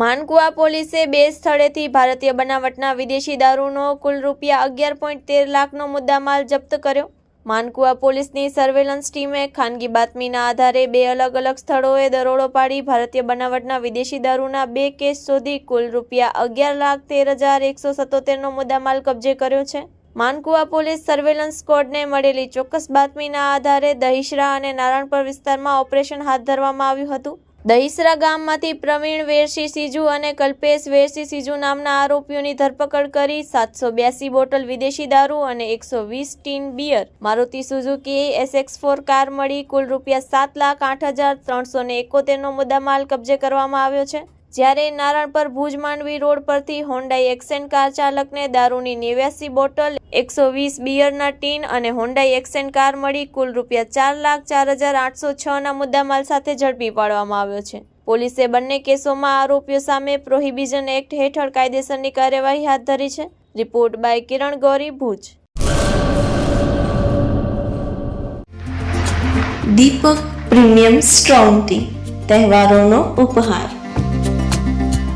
માનકુઆ પોલીસે બે સ્થળેથી ભારતીય બનાવટના વિદેશી દારૂનો કુલ રૂપિયા અગિયાર પોઈન્ટ તેર લાખનો મુદ્દામાલ જપ્ત કર્યો. માનકુવા પોલીસની સર્વેલન્સ ટીમે ખાનગી બાતમીના આધારે બે અલગ અલગ સ્થળોએ દરોડો પાડી ભારતીય બનાવટના વિદેશી દારૂના બે કેસ શોધી કુલ રૂપિયા અગિયાર લાખ તેર હજાર એકસો સત્તોતેરનો મુદ્દામાલ કબજે કર્યો છે. માનકુવા પોલીસ સર્વેલન્સ સ્કોડને મળેલી ચોક્કસ બાતમીના આધારે દહીશરા અને નારાયણપુર વિસ્તારમાં ઓપરેશન હાથ ધરવામાં આવ્યું હતું. દહીસરા ગામમાંથી પ્રવીણ વેરસી સીજુ અને કલ્પેશ વેરસી સીજુ નામના આરોપીઓની ધરપકડ કરી સાતસો બ્યાસી બોટલ વિદેશી દારૂ અને એકસો વીસ tin beer. Maruti Suzuki SX four car મળી કુલ રૂપિયા સાત લાખ આઠ હજાર ત્રણસો ને એકોતેરનો મુદ્દામાલ કબજે કરવામાં આવ્યો છે. જ્યારે નારણપર ભુજ માંડવી રોડ પરથી હોન્ડાઈ એક્સેન્ટ કાર ચાલકને દારૂની નેવ્યાસી બોટલ, એકસો વીસ બિયરના ટીન અને હોન્ડાઈ એક્સેન્ટ કાર મળી કુલ રૂપિયા ચાર લાખ ચાર હજાર આઠસો છના મુદ્દામાલ સાથે ઝડપી પાડવામાં આવ્યો છે. પોલીસે બંને કેસોમાં આરોપીઓ સામે પ્રોહિબિઝન એક્ટ હેઠળ કાયદેસરની કાર્યવાહી હાથ ધરી છે. Report by Kiran Gauri, Bhuj. Deepak premium strong tea, તહેવારોનો Uphaar.